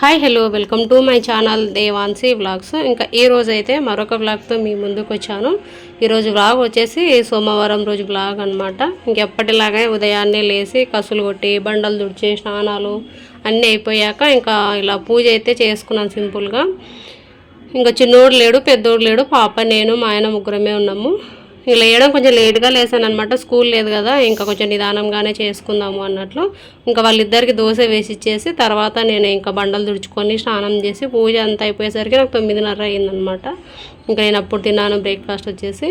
Hi hello welcome to my channel Devanshi vlogs ఇంకా ఈ రోజు అయితే మరొక వ్లాగ్తో మీ ముందుకు వచ్చాను. ఈరోజు వ్లాగ్ వచ్చేసి సోమవారం రోజు వ్లాగ్ అనమాట ఇంకెప్పటిలాగే ఉదయాన్నే లేచి కసులు కొట్టి బండలు దుడిచి స్నానాలు అన్నీ అయిపోయాక ఇంకా ఇలా పూజ అయితే చేసుకున్నాను సింపుల్గా. ఇంకా చిన్నోడు లేడు పెద్దోడు లేడు పాప నేను మా ఆయన ముగ్గురమే ఉన్నాము. ఇలా లేయడం కొంచెం లేట్గా లేసాను అనమాట స్కూల్ లేదు కదా ఇంకా కొంచెం నిదానంగానే చేసుకుందాము అన్నట్లు. ఇంకా వాళ్ళిద్దరికి దోశ వేసి ఇచ్చేసి తర్వాత నేను ఇంకా బండలు తుడుచుకొని స్నానం చేసి పూజ అంతా అయిపోయేసరికి నాకు తొమ్మిదిన్నర అయిందనమాట ఇంకా నేను అప్పుడు తిన్నాను బ్రేక్ఫాస్ట్ వచ్చేసి.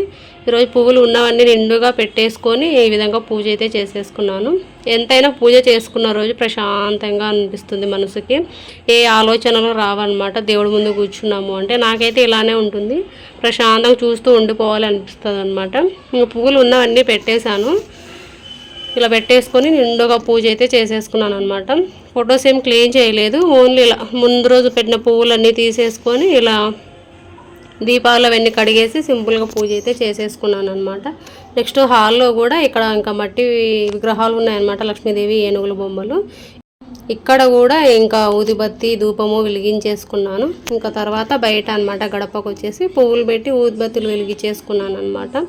ఈరోజు పువ్వులు ఉన్నవన్నీ నిండుగా పెట్టేసుకొని ఈ విధంగా పూజ అయితే చేసేసుకున్నాను. ఎంతైనా పూజ చేసుకున్న రోజు ప్రశాంతంగా అనిపిస్తుంది మనసుకి. ఏ ఆలోచనలు రావన్నమాట. దేవుడి ముందు కూర్చున్నాము అంటే నాకైతే ఇలానే ఉంటుంది. ప్రశాంతంగా చూస్తూ ఉండిపోవాలి అనిపిస్తుంది అనమాట ఇంకా పువ్వులు ఉన్నవన్నీ పెట్టేశాను. ఇలా పెట్టేసుకొని నిండుగా పూజ అయితే చేసేసుకున్నాను అనమాట ఫొటోస్ ఏం క్లీన్ చేయలేదు. ఓన్లీ ఇలా ముందు రోజు పెట్టిన పువ్వులన్నీ తీసేసుకొని ఇలా దీపాలు అవన్నీ కడిగేసి సింపుల్గా పూజ అయితే చేసేసుకున్నాను అనమాట నెక్స్ట్ హాల్లో కూడా ఇక్కడ ఇంకా మట్టి విగ్రహాలు ఉన్నాయన్నమాట. లక్ష్మీదేవి ఏనుగుల బొమ్మలు. ఇక్కడ కూడా ఇంకా ఊదిబత్తి ధూపము వెలిగించేసుకున్నాను. ఇంకా తర్వాత బయట అనమాట గడపకు వచ్చేసి పువ్వులు పెట్టి ఊదిబత్తులు వెలిగించేసుకున్నాను అనమాట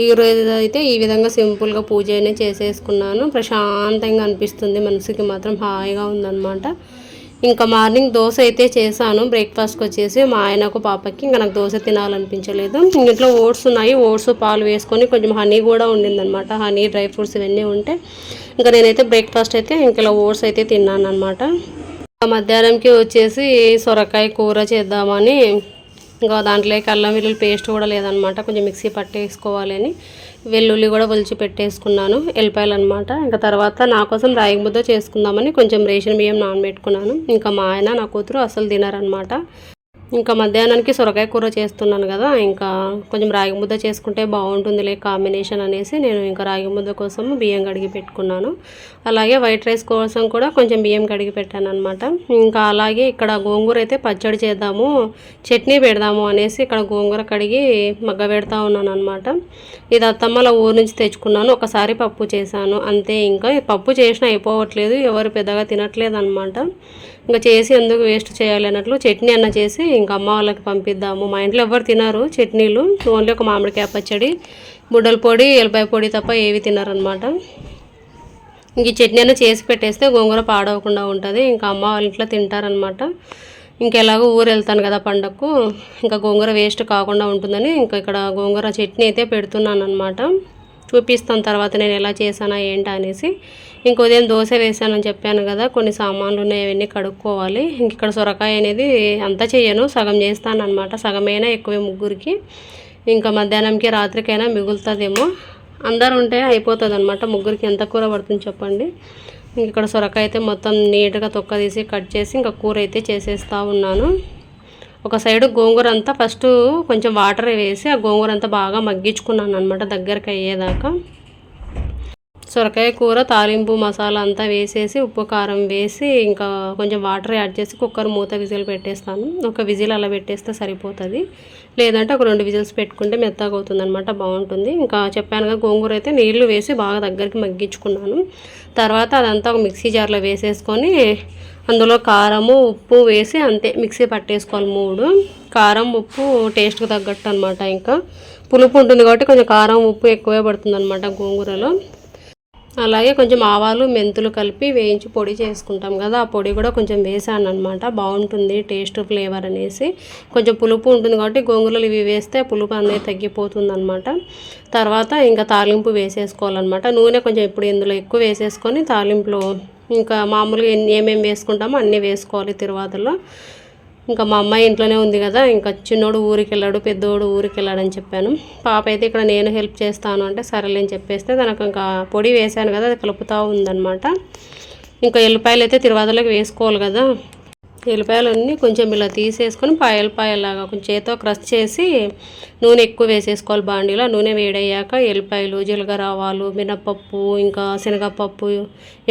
ఈ రోజు అయితే ఈ విధంగా సింపుల్గా పూజ చేసేసుకున్నాను. ప్రశాంతంగా అనిపిస్తుంది. మనసుకి మాత్రం హాయిగా ఉందన్నమాట. ఇంకా మార్నింగ్ దోశ అయితే చేశాను. బ్రేక్ఫాస్ట్కి వచ్చేసి మా ఆయనకు పాపకి. ఇంకా నాకు దోశ తినాలనిపించలేదు. ఇంట్లో ఓట్స్ ఉన్నాయి. ఓట్స్ పాలు వేసుకొని కొంచెం హనీ కూడా ఉండిందనమాట హనీ డ్రై ఫ్రూట్స్ ఇవన్నీ ఉంటే ఇంకా నేనైతే బ్రేక్ఫాస్ట్ అయితే ఇంకా ఓట్స్ అయితే తిన్నాను అనమాట మధ్యాహ్నంకి వచ్చేసి సొరకాయ కూర చేద్దామని ఇంకా దాంట్లోకి అల్లం వెల్లుల్లి పేస్ట్ కూడా లేదనమాట కొంచెం మిక్సీ పట్టేసుకోవాలి అని వెల్లుల్లి కూడా ఒలిచి పెట్టేసుకున్నాను ఎల్లిపాయలు అనమాట ఇంకా తర్వాత నా కోసం రాగి ముద్ద చేసుకుందామని కొంచెం రేషన్ బియ్యం నానబెట్టుకున్నాను. ఇంకా మా ఆయన నా కూతురు అసలు తినరనమాట ఇంకా మధ్యాహ్నానికి సొరకాయ కూర చేస్తున్నాను కదా ఇంకా కొంచెం రాగి ముద్ద చేసుకుంటే బాగుంటుందిలే కాంబినేషన్ అనేసి నేను ఇంకా రాగి ముద్ద కోసం బియ్యం కడిగి పెట్టుకున్నాను. అలాగే వైట్ రైస్ కోసం కూడా కొంచెం బియ్యం కడిగి పెట్టాను అనమాట ఇంకా అలాగే ఇక్కడ గోంగూర అయితే పచ్చడి చేద్దాము చట్నీ పెడదాము అనేసి ఇక్కడ గోంగూర కడిగి మగ్గ పెడతా ఉన్నాను అనమాట ఇది అత్తమ్మల ఊరు నుంచి తెచ్చుకున్నాను ఒకసారి పప్పు చేశాను. అంతే ఇంకా పప్పు చేసినా అయిపోవట్లేదు ఎవరు పెద్దగా తినట్లేదు అనమాట ఇంకా చేసి ఎందుకు వేస్ట్ చేయాలి అన్నట్లు చట్నీ అన్న చేసి ఇంకా అమ్మ వాళ్ళకి పంపిద్దాము. మా ఇంట్లో ఎవరు తినరు చట్నీలు. ఓన్లీ ఒక మామిడికాయ పచ్చడి బుడ్డల పొడి ఎల్లిపాయ పొడి తప్ప ఏవి తినారనమాట ఇంక ఈ చట్నీ అన్న చేసి పెట్టేస్తే గోంగూర పాడవకుండా ఉంటుంది. ఇంకా అమ్మ వాళ్ళ ఇంట్లో తింటారనమాట ఇంకెలాగో ఊరు వెళ్తాను కదా పండగకు ఇంకా గోంగూర వేస్ట్ కాకుండా ఉంటుందని ఇంకా ఇక్కడ గోంగూర చట్నీ అయితే పెడుతున్నాను అనమాట చూపిస్తాను తర్వాత నేను ఎలా చేశానా ఏంటా అనేసి. ఇంక ఉదయం దోశ వేసానని చెప్పాను కదా కొన్ని సామాన్లు ఉన్నాయి అవన్నీ కడుక్కోవాలి. ఇంక ఇక్కడ సొరకాయ అనేది అంతా చేయను సగం చేస్తాను అనమాట సగమైనా ఎక్కువే ముగ్గురికి. ఇంకా మధ్యాహ్నంకి రాత్రికైనా మిగులుతుందేమో. అందరు ఉంటే అయిపోతుంది అనమాట ముగ్గురికి ఎంత కూర పడుతుంది చెప్పండి. ఇంక ఇక్కడ సొరకాయ అయితే మొత్తం నీట్గా తొక్క తీసి కట్ చేసి ఇంకా కూర అయితే చేసేస్తూ ఉన్నాను. ఒక సైడు గోంగూర అంతా ఫస్ట్ కొంచెం వాటర్ వేసి ఆ గోంగూర అంతా బాగా మగ్గించుకున్నాను అనమాట దగ్గరికి అయ్యేదాకా సొరకాయ కూర తాలింపు మసాలా అంతా వేసేసి ఉప్పు కారం వేసి ఇంకా కొంచెం వాటర్ యాడ్ చేసి కుక్కర్ మూత విజిల్ పెట్టేస్తాను. ఒక విజిల్ అలా పెట్టేస్తే సరిపోతుంది. లేదంటే ఒక రెండు విజిల్స్ పెట్టుకుంటే మెత్తగా అవుతుంది అనమాట బాగుంటుంది. ఇంకా చెప్పాను కదా గోంగూర అయితే నీళ్ళు వేసి బాగా దగ్గరికి మగ్గించుకున్నాను. తర్వాత అదంతా ఒక మిక్సీ జార్లో వేసేసుకొని అందులో కారము ఉప్పు వేసి అంతే మిక్సీ పట్టేసుకోవాలి మూడు. కారం ఉప్పు టేస్ట్కి తగ్గట్టు అనమాట ఇంకా. పులుపు ఉంటుంది కాబట్టి కొంచెం కారం ఉప్పు ఎక్కువే పడుతుంది అనమాట గోంగూరలో. అలాగే కొంచెం ఆవాలు మెంతులు కలిపి వేయించి పొడి చేసుకుంటాం కదా. ఆ పొడి కూడా కొంచెం వేసాను అనమాట బాగుంటుంది టేస్ట్ ఫ్లేవర్ అనేసి. కొంచెం పులుపు ఉంటుంది కాబట్టి గోంగూరలు ఇవి వేస్తే పులుపు అనేది తగ్గిపోతుంది అనమాట తర్వాత ఇంకా తాలింపు వేసేసుకోవాలన్నమాట. నూనె కొంచెం ఇప్పుడు ఇందులో ఎక్కువ వేసేసుకొని తాలింపులో ఇంకా మామూలుగా ఏమేమి వేసుకుంటామో అన్నీ వేసుకోవాలి తిరువాతలో. ఇంకా మా అమ్మాయి ఇంట్లోనే ఉంది కదా ఇంకా చిన్నోడు ఊరికి వెళ్ళాడు పెద్దోడు ఊరికి వెళ్ళాడని చెప్పాను. పాప అయితే ఇక్కడ నేను హెల్ప్ చేస్తాను అంటే సరేలే అని చెప్పేస్తే తనకు ఇంకా పొడి వేశాను కదా అది కలుపుతూ ఉందనమాట ఇంకా ఎల్లిపాయలు అయితే తిరువాతలోకి వేసుకోవాలి కదా. ఎల్లిపాయలన్నీ కొంచెం ఇలా తీసేసుకొని పాయలపాయలాగా కొంచెం చేతితో క్రష్ చేసి నూనె ఎక్కువ వేసేసుకోవాలి బాండీలో. నూనె వేడయ్యాక ఎల్లిపాయలు జీలకర్ర ఆవాలు మినపప్పు ఇంకా శనగపప్పు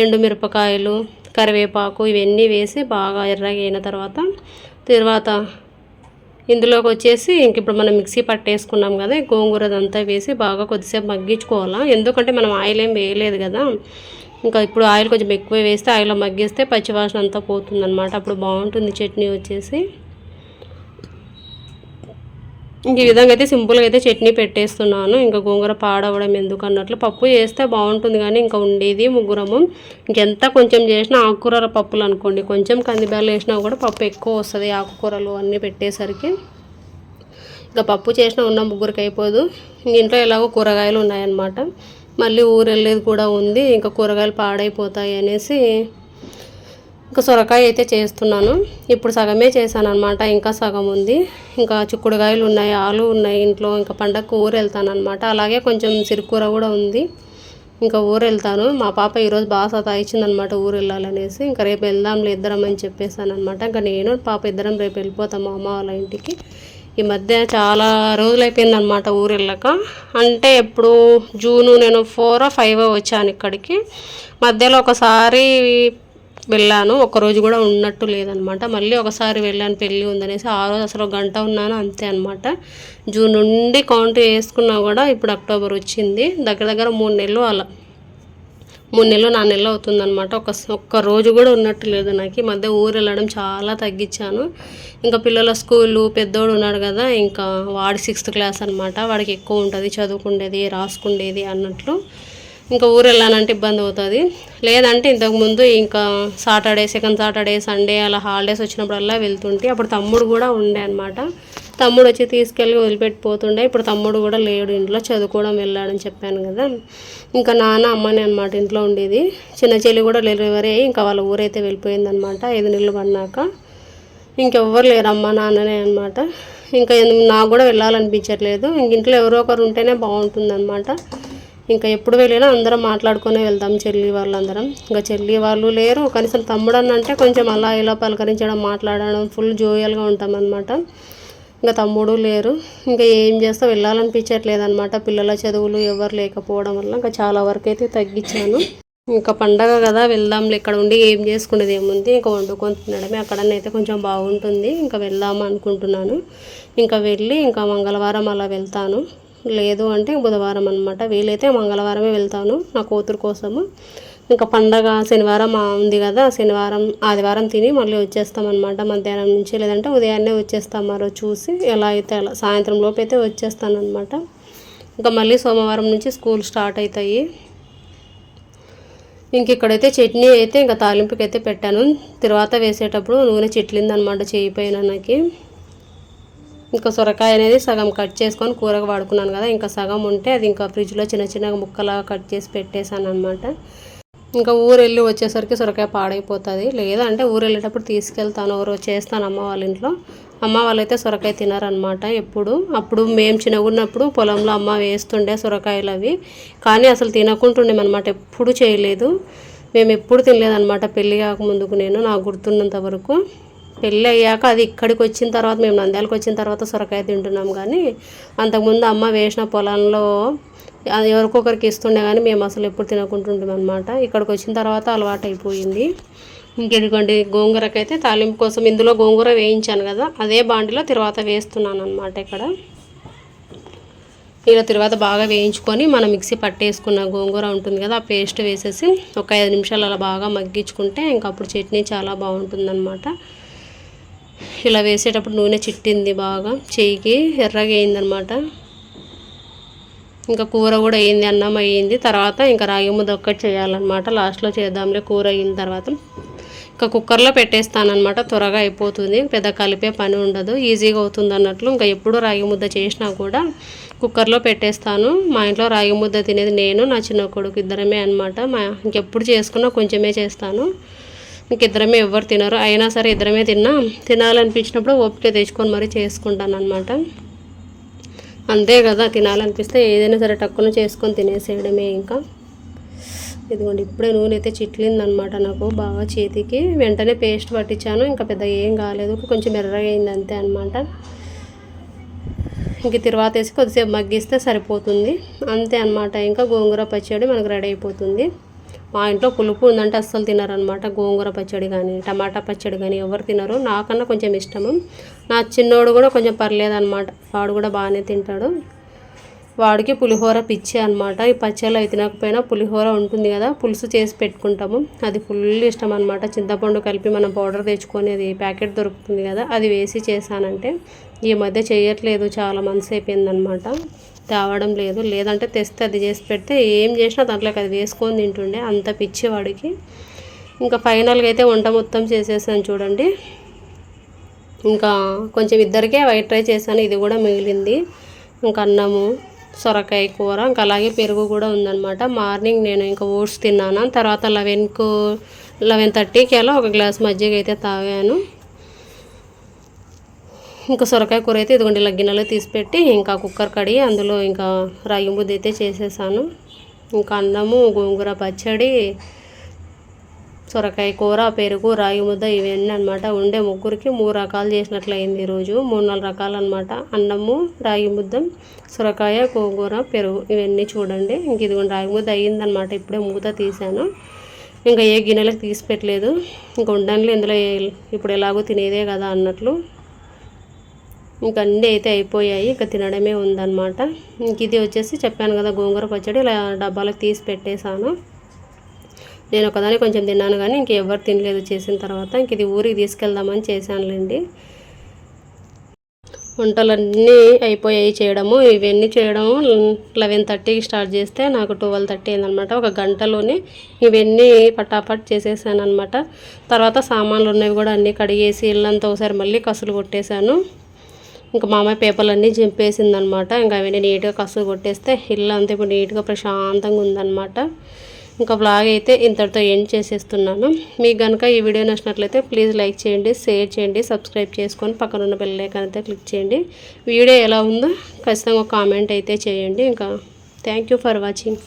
ఎండుమిరపకాయలు కరివేపాకు ఇవన్నీ వేసి బాగా ఎర్రగా అయిన తర్వాత తర్వాత ఇందులోకి వచ్చేసి ఇంక ఇప్పుడు మనం మిక్సీ పట్టేసుకున్నాం కదా గోంగూర అదంతా వేసి బాగా కొద్దిసేపు మగ్గించుకోవాలా? ఎందుకంటే మనం ఆయిల్ ఏం వేయలేదు కదా. ఇంకా ఇప్పుడు ఆయిల్ కొంచెం ఎక్కువ వేస్తే ఆయిల్లో మగ్గిస్తే పచ్చివాసన అంతా పోతుందన్నమాట. అప్పుడు బాగుంటుంది చట్నీ వచ్చేసి. ఈ విధంగా అయితే సింపుల్గా అయితే చట్నీ పెట్టేస్తున్నాను. ఇంకా గోంగూర పాడవడం ఎందుకు అన్నట్లు పప్పు చేస్తే బాగుంటుంది కానీ ఇంకా ఉండేది ముగ్గురము. ఇంకెంత కొంచెం చేసినా ఆకుకూరల పప్పులు అనుకోండి. కొంచెం కందిబ్యాలు వేసినా కూడా పప్పు ఎక్కువ వస్తుంది ఆకుకూరలు అన్నీ పెట్టేసరికి. ఇంకా పప్పు చేసినా ఉన్న ముగ్గురికి అయిపోదు. ఇంట్లో ఎలాగో కూరగాయలు ఉన్నాయన్నమాట. మళ్ళీ ఊరు వెళ్ళేది కూడా ఉంది. ఇంకా కూరగాయలు పాడైపోతాయి అనేసి ఇంకా సొరకాయ అయితే చేస్తున్నాను. ఇప్పుడు సగమే చేశాను అనమాట ఇంకా సగం ఉంది. ఇంకా చిక్కుడుకాయలు ఉన్నాయి ఆలు ఉన్నాయి ఇంట్లో. ఇంకా పండగకు ఊరు వెళ్తాను అనమాట అలాగే కొంచెం సిరుకూర కూడా ఉంది. ఇంకా ఊరు వెళ్తాను మా పాప ఈరోజు బాగా సతాయించింది అనమాట ఊరు వెళ్ళాలనేసి ఇంకా రేపు వెళ్దాంలే ఇద్దరం అని చెప్పేసాను అనమాట ఇంకా నేను పాప ఇద్దరం రేపు వెళ్ళిపోతాము అమ్మ వాళ్ళ ఇంటికి. ఈ మధ్య చాలా రోజులు ఊరు వెళ్ళక అంటే ఎప్పుడు జూను నేను ఫోర్ ఫైవ్ వచ్చాను ఇక్కడికి. మధ్యలో ఒకసారి వెళ్ళాను. రోజు కూడా ఉన్నట్టు లేదనమాట. మళ్ళీ ఒకసారి వెళ్ళాను పెళ్ళి ఉందనేసి ఆ రోజు అసలు గంట ఉన్నాను అంతే అనమాట. జూన్ నుండి కౌంట్ వేసుకున్నా కూడా ఇప్పుడు అక్టోబర్ వచ్చింది. దగ్గర దగ్గర మూడు నెలలు అలా. మూడు నెలలు నాలుగు నెలలు అవుతుందన్నమాట ఒక ఒక్క రోజు కూడా ఉన్నట్టు లేదు నాకు. ఈ మధ్య ఊరు వెళ్ళడం చాలా తగ్గించాను. ఇంకా పిల్లల స్కూలు పెద్దోడు ఉన్నాడు కదా ఇంకా వాడి సిక్స్త్ క్లాస్ అనమాట. వాడికి ఎక్కువ ఉంటుంది చదువుకుండేది రాసుకుండేది అన్నట్లు. ఇంకా ఊరు వెళ్ళాలంటే ఇబ్బంది అవుతుంది. లేదంటే ఇంతకుముందు ఇంకా సాటర్డే సెకండ్ సాటర్డే సండే అలా హాలిడేస్ వచ్చినప్పుడల్లా వెళ్తుంటే అప్పుడు తమ్ముడు కూడా ఉండే అనమాట తమ్ముడు వచ్చి తీసుకెళ్ళి వదిలిపెట్టిపోతుండే ఇప్పుడు తమ్ముడు కూడా లేడు ఇంట్లో చదువుకోవడం వెళ్ళాడని చెప్పాను కదా. ఇంకా నాన్న అమ్మనే అనమాట ఇంట్లో ఉండేది. చిన్న చెల్లి కూడా డెలివరీ అయ్యి ఇంకా వాళ్ళ ఊరైతే వెళ్ళిపోయిందనమాట ఐదు నెలలు పడినాక. ఇంకెవ్వరు లేరు అమ్మ నాన్ననే అనమాట ఇంకా నాకు కూడా వెళ్ళాలనిపించట్లేదు. ఇంక ఇంట్లో ఎవరో ఒకరు ఉంటేనే బాగుంటుందన్నమాట. ఇంకా ఎప్పుడు వెళ్ళినా అందరం మాట్లాడుకునే వెళ్తాం చెల్లి వాళ్ళందరం. ఇంకా చెల్లి వాళ్ళు లేరు. కనీసం తమ్ముడు అంటే కొంచెం అలా ఇలా పలకరించడం మాట్లాడడం ఫుల్ జోయల్గా ఉంటాం అనమాట ఇంకా తమ్ముడు లేరు. ఇంకా ఏం చేస్తా వెళ్ళాలనిపించట్లేదు అనమాట పిల్లల చదువులు ఎవరు లేకపోవడం వల్ల ఇంకా చాలా వరకు అయితే తగ్గించాను. ఇంకా పండగ కదా వెళ్దాంలే. ఇక్కడ ఉండి ఏం చేసుకునేది ఏముంది? ఇంకా వండుకొని తినడమే అక్కడనైతే కొంచెం బాగుంటుంది. ఇంకా వెళ్దాం అనుకుంటున్నాను ఇంకా వెళ్ళి ఇంకా మంగళవారం అలా వెళ్తాను. లేదు అంటే బుధవారం అనమాట వీలైతే మంగళవారమే వెళ్తాను నా కూతురు కోసము. ఇంకా పండగ శనివారం ఉంది కదా శనివారం ఆదివారం తిని మళ్ళీ వచ్చేస్తామన్నమాట మధ్యాహ్నం నుంచి. లేదంటే ఉదయాన్నే వచ్చేస్తాం మరో చూసి ఎలా అయితే అలా సాయంత్రం లోపు అయితే వచ్చేస్తానమాట ఇంకా మళ్ళీ సోమవారం నుంచి స్కూల్ స్టార్ట్ అవుతాయి ఇంక ఇక్కడైతే చట్నీ అయితే ఇంకా తాలింపుకి అయితే పెట్టాను. తర్వాత వేసేటప్పుడు నూనె చిట్లిందనమాట చేయిపోయిన నాకు. ఇంకా సొరకాయ అనేది సగం కట్ చేసుకొని కూరకు వాడుకున్నాను కదా ఇంకా సగం ఉంటే అది ఇంకా ఫ్రిడ్జ్లో చిన్న చిన్న ముక్కలాగా కట్ చేసి పెట్టేశాను అనమాట ఇంకా ఊరు వెళ్ళి వచ్చేసరికి సొరకాయ పాడైపోతుంది. లేదంటే ఊరు వెళ్ళేటప్పుడు తీసుకెళ్తాను ఎవరో చేస్తాను అమ్మ వాళ్ళ ఇంట్లో. అమ్మ వాళ్ళైతే సొరకాయ తినారనమాట ఎప్పుడు. అప్పుడు మేము చిన్నగున్నప్పుడు పొలంలో అమ్మ వేస్తుండే సొరకాయలు అవి. కానీ అసలు తినకుంటుండేమన్నమాట ఎప్పుడు చేయలేదు. మేము ఎప్పుడు తినలేదన్నమాట పెళ్ళి కాకముందుకు నేను నాకు గుర్తున్నంత వరకు. పెళ్ళి అయ్యాక అది ఇక్కడికి వచ్చిన తర్వాత మేము నంద్యాలకు వచ్చిన తర్వాత సొరకాయ తింటున్నాం కానీ అంతకుముందు అమ్మ వేసిన పొలంలో అది ఎవరికొకరికి ఇస్తుండే కానీ మేము అసలు ఎప్పుడు తినకుంటుంటాం అనమాట ఇక్కడికి వచ్చిన తర్వాత అలవాటు అయిపోయింది ఇంకెందుకండి గోంగూరకైతే తాలింపు కోసం ఇందులో గోంగూర వేయించాను కదా అదే బాండిలో తర్వాత వేస్తున్నాను అనమాట ఇక్కడ. ఇలా తర్వాత బాగా వేయించుకొని మనం మిక్సీ పట్టేసుకున్న గోంగూర ఉంటుంది కదా ఆ పేస్ట్ వేసేసి ఒక ఐదు నిమిషాలు అలా బాగా మగ్గించుకుంటే ఇంకప్పుడు చట్నీ చాలా బాగుంటుందన్నమాట. ఇలా వేసేటప్పుడు నూనె చిట్టింది బాగా. చెయ్యికి ఎర్రగా అయిందనమాట. ఇంకా కూర కూడా అయింది అన్నం అయ్యింది తర్వాత ఇంకా రాగి ముద్ద ఒక్కటి చేయాలన్నమాట. లాస్ట్లో చేద్దాంలే కూర అయిన తర్వాత. ఇంకా కుక్కర్లో పెట్టేస్తానమాట త్వరగా అయిపోతుంది. పెద్ద కలిపే పని ఉండదు. ఈజీగా అవుతుంది అన్నట్లు ఇంకా ఎప్పుడు రాగి ముద్ద చేసినా కూడా కుక్కర్లో పెట్టేస్తాను. మా ఇంట్లో రాగి ముద్ద తినేది నేను నా చిన్న కొడుకు ఇద్దరమే అనమాట మా ఇంకెప్పుడు చేసుకున్నా కొంచెమే చేస్తాను. మీకు ఇద్దరమే ఎవరు తినరు. అయినా సరే ఇద్దరమే తిన్నా తినాలనిపించినప్పుడు ఓపిక తెచ్చుకొని మరీ చేసుకుంటాను అనమాట అంతే కదా తినాలనిపిస్తే ఏదైనా సరే టక్కున చేసుకొని తినేసేయడమే ఇంకా. ఇదిగోండి ఇప్పుడే నూనె అయితే చిట్లిందనమాట నాకు బాగా చేతికి. వెంటనే పేస్ట్ పట్టించాను ఇంకా పెద్ద ఏం కాలేదు కొంచెం ఎర్రగా అయింది అంతే అనమాట ఇంక తర్వాత వేసి కొద్దిసేపు మగ్గిస్తే సరిపోతుంది. అంతే అనమాట ఇంకా గోంగూర పచ్చడి మనకు రెడీ అయిపోతుంది. మా ఇంట్లో పులుపు ఉందంటే అస్సలు తినరనమాట గోంగూర పచ్చడి కానీ టమాటా పచ్చడి కానీ ఎవరు తినరు. నాకన్నా కొంచెం ఇష్టము. నా చిన్నోడు కూడా కొంచెం పర్లేదనమాట వాడు కూడా బాగానే తింటాడు. వాడికి పులిహోర పిచ్చి అనమాట ఈ పచ్చళ్ళు అయితే తినకపోయినా పులిహోర ఉంటుంది కదా పులుసు చేసి పెట్టుకుంటాము. అది ఫుల్ ఇష్టం అనమాట చింతపండు కలిపి మనం పౌడర్ తెచ్చుకొని అది ప్యాకెట్ దొరుకుతుంది కదా అది వేసి చేశానంటే ఈ మధ్య చేయట్లేదు చాలా మంత్స్ అయిపోయిందనమాట. తేవడం లేదు. లేదంటే తెస్తే అది చేసి పెడితే ఏం చేసినా దాంట్లోకి అది వేసుకొని తింటుండే అంత పిచ్చి వాడికి. ఇంకా ఫైనల్గా అయితే వంట మొత్తం చేసేసాను చూడండి. ఇంకా కొంచెం ఇద్దరికే వైట్ రైస్ చేశాను ఇది కూడా మిగిలింది. ఇంకా అన్నము సొరకాయ కూర ఇంకా అలాగే పెరుగు కూడా ఉందన్నమాట మార్నింగ్ నేను ఇంకా ఓట్స్ తిన్నాను. తర్వాత లెవెన్కు లెవెన్ థర్టీకి అలా ఒక గ్లాస్ మజ్జిగ అయితే తాగాను. ఇంకా సొరకాయ కూర అయితే ఇదిగోండి ఇలా గిన్నెలో తీసిపెట్టి ఇంకా కుక్కర్ కడిగి అందులో ఇంకా రాగి ముద్ద అయితే చేసేసాను. ఇంకా అన్నము గోంగూర పచ్చడి సొరకాయ కూర పెరుగు రాగి ముద్ద ఇవన్నీ అనమాట ఉండే ముగ్గురికి మూడు రకాలు చేసినట్లు అయింది ఈరోజు. మూడు నాలుగు రకాలు అనమాట అన్నము రాగి ముద్ద సొరకాయ గోంగూర పెరుగు ఇవన్నీ చూడండి. ఇంక ఇదిగోండి రాగి ముద్ద అయ్యిందనమాట ఇప్పుడే మూత తీసాను. ఇంకా ఏ గిన్నెలకు తీసి పెట్టలేదు. ఇంకా ఉండండి ఇందులో ఇప్పుడు ఎలాగో తినేదే కదా అన్నట్లు. ఇంక అన్నీ అయితే అయిపోయాయి. ఇంకా తినడమే ఉందన్నమాట. ఇంక ఇది వచ్చేసి చెప్పాను కదా గోంగూర పచ్చడి. ఇలా డబ్బాలకు తీసి పెట్టేశాను. నేను ఒకదాన్ని కొంచెం తిన్నాను కానీ ఇంకెవరు తినలేదు చేసిన తర్వాత. ఇంక ఇది ఊరికి తీసుకెళ్దామని చేశానులేండి. వంటలన్నీ అయిపోయాయి చేయడము. ఇవన్నీ చేయడము లెవెన్ థర్టీకి స్టార్ట్ చేస్తే నాకు ట్వెల్వ్ థర్టీ అయిందనమాట ఒక గంటలోనే ఇవన్నీ పటాపట్ చేసేసాను అనమాట తర్వాత సామాన్లు ఉన్నవి కూడా అన్నీ కడిగేసి ఇల్లంతా ఒకసారి మళ్ళీ కసులు కొట్టేశాను. ఇంకా మా అమ్మాయి పేపర్లన్నీ చింపేసింది అనమాట ఇంకా అవన్నీ నీట్గా కసులు కొట్టేస్తే ఇల్లు అంతా ఇప్పుడు నీట్గా ప్రశాంతంగా ఉందన్నమాట ఇంకా బ్లాగ్ అయితే ఇంతటితో ఎండ్ చేసేస్తున్నాను. మీకు కనుక ఈ వీడియో నచ్చినట్లయితే ప్లీజ్ లైక్ చేయండి షేర్ చేయండి సబ్స్క్రైబ్ చేసుకొని పక్కన ఉన్న బెల్ అయితే క్లిక్ చేయండి. వీడియో ఎలా ఉందో ఖచ్చితంగా ఒక కామెంట్ అయితే చేయండి. ఇంకా థ్యాంక్ ఫర్ వాచింగ్